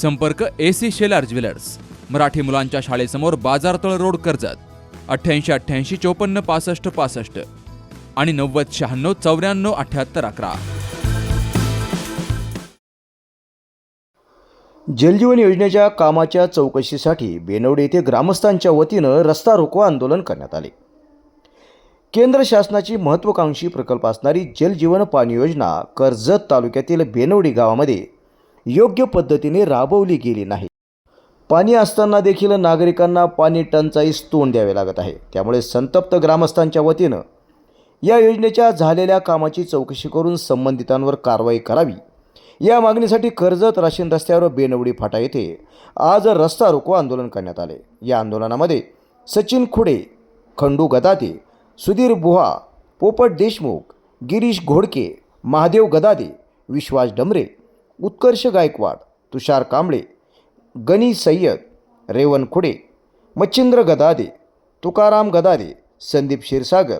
संपर्क A C Shelar jewellers. Marathi मुलांच्या शाळेसमोर बाजारतळ रोड कर्जत. अठ्ठ्याऐंशी अठ्ठ्याऐंशी चोपन्न पासष्ट पासष्ट. आणि नव्वद शहाण्णव चौऱ्याण्णव अठ्ठ्याहत्तर अकरा. जलजीवन योजनेच्या कामाच्या चौकशीसाठी बेनवडे येथे ग्रामस्थांच्या वतीनं रस्ता रोको आंदोलन करण्यात आले. केंद्र शासनाची महत्त्वाकांक्षी प्रकल्प असणारी जलजीवन पाणी योजना कर्जत तालुक्यातील बेनवडी गावामध्ये योग्य पद्धतीने राबवली गेली नाही. पाणी असताना देखील नागरिकांना पाणी टंचाईस तोंड द्यावे लागत आहे. त्यामुळे संतप्त ग्रामस्थांच्या वतीनं या योजनेच्या झालेल्या कामाची चौकशी करून संबंधितांवर कारवाई करावी. या मागणीसाठी कर्जत राशीन रस्त्यावर बेनवडी फाटा येथे आज रस्ता रोको आंदोलन करण्यात आले. या आंदोलनामध्ये सचिन खुडे खंडू गदादे सुधीर बुहा पोपट देशमुख गिरीश घोडके महादेव गदादे विश्वास डमरे उत्कर्ष गायकवाड तुषार कांबळे गनी सय्यद रेवन खुडे मच्छिंद्र गदादे तुकाराम गदादे संदीप क्षीरसागर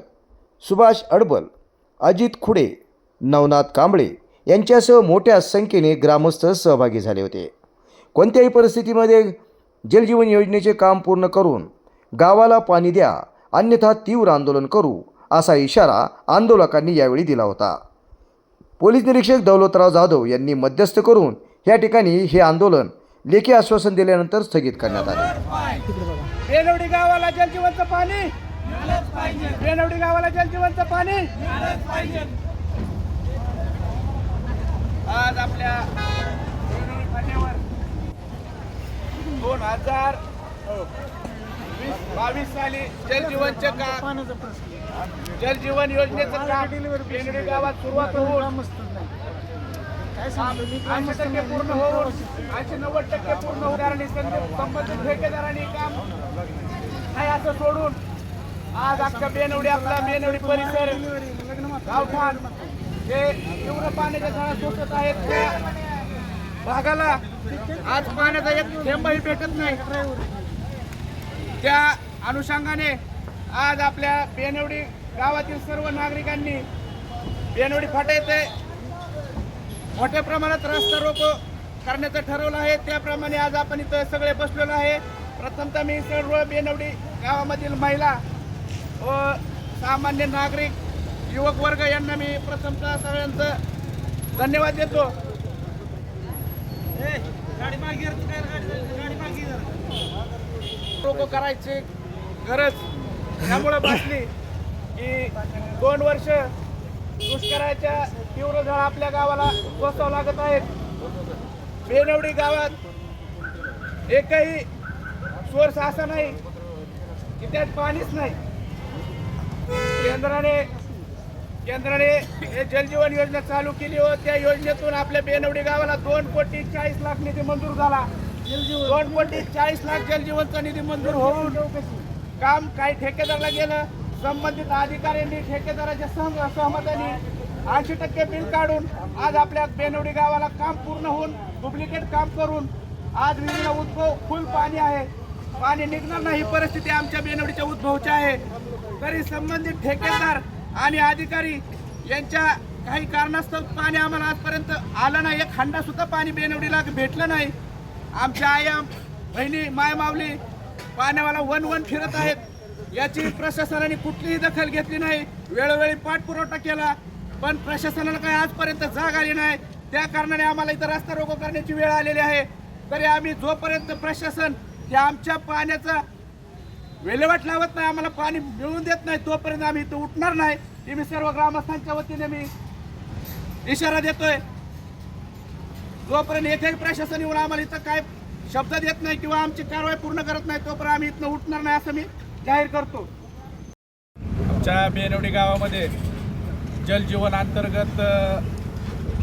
सुभाष अडबल अजित खुडे नवनाथ कांबळे यांच्यासह मोठ्या संख्येने ग्रामस्थ सहभागी झाले होते. कोणत्याही परिस्थितीमध्ये जलजीवन योजनेचे काम पूर्ण करून गावाला पाणी द्या अन्यथा तीव्र आंदोलन करू असा इशारा आंदोलकांनी यावेळी दिला होता. पोलीस निरीक्षक दौलतराव जाधव यांनी मध्यस्थ करून या ठिकाणी हे आंदोलन लेखी आश्वासन दिल्यानंतर स्थगित करण्यात आले. गावाला जलजीवनचं पाणी. गावाला जलजीवनचं पाणी. आज आपल्या दोन हजार बावीस साली जलजीवनचे का जलजीवन योजनेचं काम बेनवडी गावात सुरुवात होऊन ऐंशी टक्के पूर्ण होऊन ऐंशी नव्वद टक्के पूर्ण होणाऱ्यांनी संबंधित ठेकेदारांनी काम नाही असं सोडून आज अख्खा बेनवडी आपला बेनवडी परिसर गावठाण जे तीव्र पाण्याच्या झाडा सोडत आहेत. त्या भागाला आज पाण्याचा एक थेंबही भेटत नाही. त्या अनुषंगाने आज आपल्या बेनवडी गावातील सर्व नागरिकांनी बेनवडी फाटा येथे मोठ्या प्रमाणात रस्ता रोको करण्याचं ठरवलं आहे. त्याप्रमाणे आज आपण इथं सगळे बसलेलो आहे. प्रथमतः मी सर्व बेनवडी गावामधील महिला व सामान्य नागरिक युवक वर्ग यांना मी प्रथमतः सगळ्यांचं धन्यवाद देतो. लोक करायची गरज. त्यामुळे भासली की दोन वर्ष दुष्काळाच्या तीव्र झळा आपल्या गावाला सोसावं लागत आहेत. बेनवडी गावात एकही सोर्स असा नाही की त्यात पाणीच नाही. केंद्राने केंद्राने हे जलजीवन योजना चालू केली व त्या योजनेतून आपल्या बेनवडी गावाला दोन कोटी चाळीस लाख निधी मंजूर झाला. दोन कोटी चाळीस लाख जलजीवनचा निधी मंजूर होऊन काम काही ठेकेदाराला गेलं. संबंधित अधिकाऱ्यांनी ठेकेदाराच्या सह सहमताने ऐंशी टक्के बिल काढून आज आपल्या बेनवडी गावाला काम पूर्ण होऊन डुप्लिकेट काम करून आज विहिरीला उद्भव फुल पाणी आहे. पाणी निघणार नाही ही परिस्थिती आमच्या बेनवडीच्या उद्भवची आहे. तरी संबंधित ठेकेदार आणि अधिकारी यांच्या काही कारणास्तव पाणी आम्हाला आजपर्यंत आलं नाही. एक हंडा सुद्धा पाणी बेनवडीला भेटलं नाही. आमच्या आयम बहिणी मायमावली पाण्यावाला वन वन फिरत आहेत. याची प्रशासनाने कुठलीही दखल घेतली नाही. वेळोवेळी पाठपुरवठा केला पण प्रशासनाला काही आजपर्यंत जाग आली नाही. त्या कारणाने आम्हाला इथं रस्ता रोको करण्याची वेळ आलेली आहे. तरी आम्ही जोपर्यंत प्रशासन हे आमच्या पाण्याचा विल्हेवाट लावत नाही आम्हाला पाणी मिळवून देत नाही तोपर्यंत आम्ही इथं उठणार नाही. हे मी सर्व ग्रामस्थांच्या वतीने मी इशारा देतोय. जोपर्यंत येथे प्रशासन येऊन आम्हाला इथं काय शब्द देत नाही किंवा आमची कारवाई पूर्ण करत नाही तोपर्यंत आम्ही इथनं उठणार नाही असं मी जाहीर करतो. आमच्या बेनवडी गावामध्ये जलजीवन अंतर्गत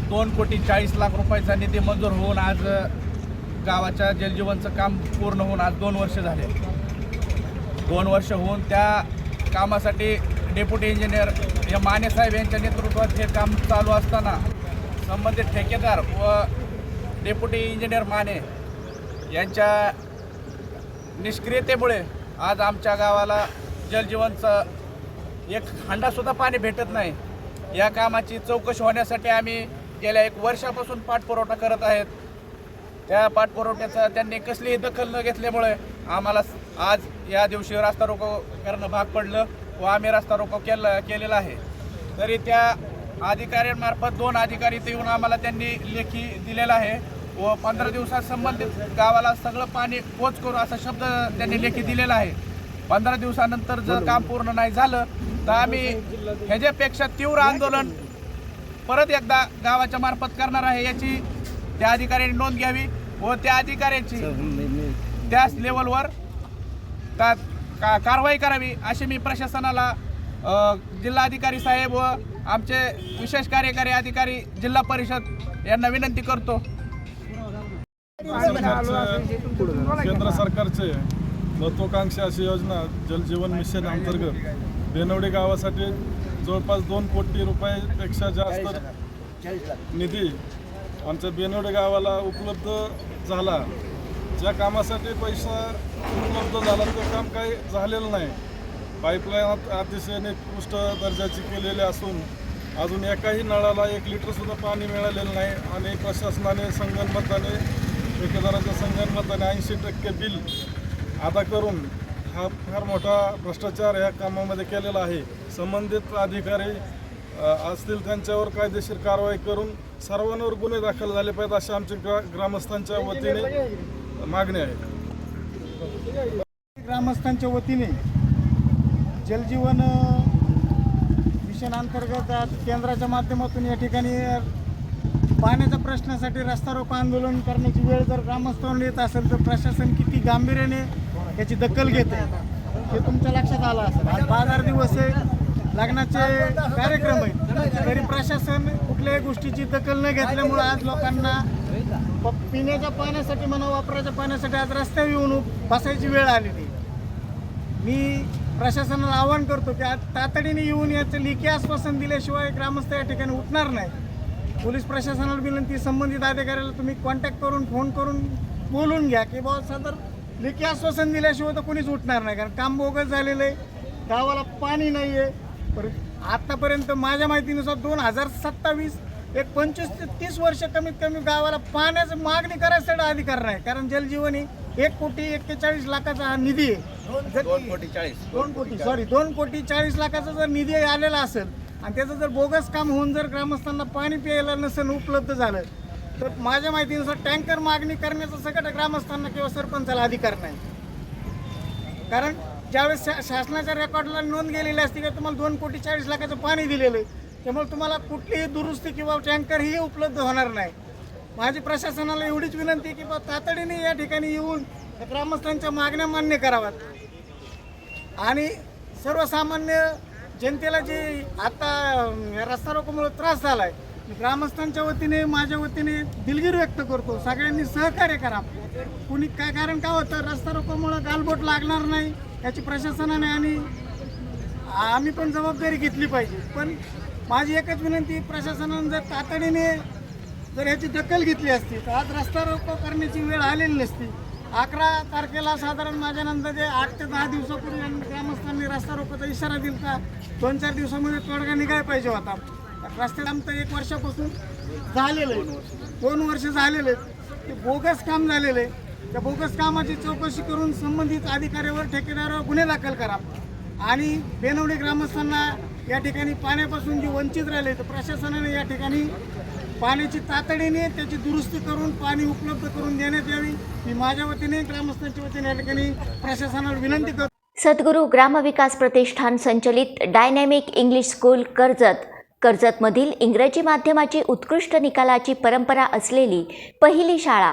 दोन कोटी चाळीस लाख रुपयाचा निधी मंजूर होऊन आज गावाच्या जलजीवनचं काम पूर्ण होऊन आज दोन वर्ष झाले. दोन वर्ष होऊन त्या कामासाठी डेप्युटी इंजिनियर या माने साहेब यांच्या नेतृत्वात हे काम चालू असताना संबंधित ठेकेदार व डेप्युटी इंजिनियर माने यांच्या निष्क्रियतेमुळे आज आमच्या गावाला जलजीवनचं एक हंडासुद्धा पाणी भेटत नाही. या कामाची चौकशी होण्यासाठी आम्ही गेल्या एक वर्षापासून पाठपुरवठा करत आहेत. त्या पाठपुरवठ्याचा त्यांनी कसलीही दखल न घेतल्यामुळे आम्हाला आज या दिवशी रास्ता रोको करणं भाग पडलं व आम्ही रास्ता रोको केलं केलेला आहे. तरी त्या अधिकाऱ्यांमार्फत दोन अधिकारी ते येऊन आम्हाला त्यांनी लेखी दिलेला आहे. व पंधरा दिवसात संबंधित गावाला सगळं पाणी पोच करू असा शब्द त्यांनी लेखी दिलेला आहे. पंधरा दिवसानंतर जर काम पूर्ण नाही झालं तर आम्ही ह्याच्यापेक्षा तीव्र आंदोलन परत एकदा गावाच्या मार्फत करणार आहे याची त्या अधिकाऱ्यांनी नोंद घ्यावी व त्या अधिकाऱ्यांची त्याच लेवलवर का का- कारवाई करावी अशी मी प्रशासनाला जिल्हाधिकारी साहेब व आमचे विशेष कार्यकारी अधिकारी जिल्हा परिषद यांना विनंती करतो. केंद्र सरकारचे महत्वाकांक्षी अशी योजना जलजीवन मिशन अंतर्गत बेनवडी गावासाठी जवळपास दोन कोटी रुपयापेक्षा जास्त निधी आमच्या बेनवडी गावाला उपलब्ध झाला. ज्या कामासाठी पैसा उपलब्ध झाला ते काम काही झालेलं नाही. पाईपलाईन अतिशय निकृष्ट दर्जाची केलेली असून अजून एकाही नळाला एक लिटरसुद्धा पाणी मिळालेलं नाही आणि प्रशासनाने संगनमताने ठेकेदाराच्या संगनमताने ऐंशी टक्के बिल अदा करून हा फार मोठा भ्रष्टाचार या कामामध्ये केलेला आहे. संबंधित अधिकारी असतील त्यांच्यावर कायदेशीर कारवाई करून सर्वांवर गुन्हे दाखल झाले पाहिजेत अशी आमची ग्रा ग्रामस्थांच्या वतीने मागणी आहे. ग्रामस्थांच्या वतीने जलजीवन मिशन अंतर्गत केंद्राच्या माध्यमातून या ठिकाणी पाण्याच्या प्रश्नासाठी रस्ता रोको आंदोलन करण्याची वेळ जर ग्रामस्थांना येत असेल तर प्रशासन किती गांभीर्याने याची दखल घेते हे तुमच्या लक्षात आलं असेल. आज बाजार दिवस आहे लग्नाचे कार्यक्रम आहेत. तरी प्रशासन कुठल्याही गोष्टीची दखल न घेतल्यामुळे आज लोकांना पिण्याच्या पाण्यासाठी म्हणा वापराच्या पाण्यासाठी आज रस्त्यावर येऊन बसायची वेळ आलेली मी प्रशासनाला आवाहन करतो की आज तातडीने येऊन याचं लेखी आश्वासन दिल्याशिवाय ग्रामस्थ या ठिकाणी उठणार नाही. पोलीस प्रशासनाला विनंती संबंधित अधिकाऱ्याला तुम्ही कॉन्टॅक्ट करून फोन करून बोलून घ्या की बाबा सदर लेखी आश्वासन दिल्याशिवाय तर कोणीच उठणार नाही. कारण काम बोगस झालेलं आहे गावाला पाणी नाही आहे परत आत्तापर्यंत माझ्या माहितीनुसार दोन हजार सत्तावीस एक पंचवीस ते तीस वर्ष कमीत कमी गावाला पाण्याची मागणी करायसाठी अधिकार नाही. कारण जलजीवन ही एक कोटी एक्केचाळीस लाखाचा हा निधी आहे. दोन कोटी चाळीस. दोन कोटी सॉरी दोन कोटी चाळीस लाखाचा जर निधी आलेला असेल आणि त्याचं जर बोगस काम होऊन जर ग्रामस्थांना पाणी प्यायला नसेल उपलब्ध झालं तर माझ्या माहितीनुसार टँकर मागणी करण्याचा सगळं ग्रामस्थांना किंवा सरपंचाला अधिकार नाही. कारण ज्यावेळेस शा शासनाच्या रेकॉर्डला नोंद गेलेली असते की तुम्हाला दोन कोटी चाळीस लाखाचं पाणी दिलेलं आहे त्यामुळे तुम्हाला कुठलीही दुरुस्ती किंवा टँकर ही उपलब्ध होणार नाही. माझी प्रशासनाला एवढीच विनंती की बा तातडीने या ठिकाणी येऊन ग्रामस्थांच्या मागण्या मान्य कराव्यात. आणि सर्वसामान्य जनतेला जे आता रस्ता रोकोमुळे त्रास झाला आहे ग्रामस्थांच्या वतीने माझ्या वतीने दिलगिरी व्यक्त करतो. सगळ्यांनी सहकार्य करा. कुणी काय कारण काय होतं? रस्ता रोकोमुळं गालबोट लागणार नाही याची प्रशासनाने आणि आम्ही पण जबाबदारी घेतली पाहिजे. पण माझी एकच विनंती प्रशासनाने जर तातडीने जर याची दखल घेतली असती तर आज रस्ता रोको करण्याची वेळ आलेली नसती. अकरा तारखेला साधारण माझ्या जे आठ ते दहा दिवसापूर्वी आम्ही ग्रामस्थांनी रस्ता रोकोचा इशारा दिला दोन चार दिवसामध्ये तोडगा निघायला पाहिजे होता. रस्ते आमचं एक वर्षापासून झालेलं आहे. दोन वर्ष झालेले ते बोगस काम झालेलं आहे. त्या बोगस कामाची चौकशी करून संबंधित अधिकाऱ्यावर ठेकेदारावर गुन्हे दाखल करा. आणि बेनवडी ग्रामस्थांना या ठिकाणी पाण्यापासून जे वंचित राहिले तर प्रशासनाने या ठिकाणी पाण्याची तातडीने त्याची दुरुस्ती करून पाणी उपलब्ध करून देण्यात यावी. मी माझ्या वतीने ग्रामस्थांच्या वतीने या ठिकाणी प्रशासनाला विनंती करतो. सद्गुरू ग्रामविकास प्रतिष्ठान संचलित डायनॅमिक इंग्लिश स्कूल कर्जत. कर्जतमधील इंग्रजी माध्यमाची उत्कृष्ट निकालाची परंपरा असलेली पहिली शाळा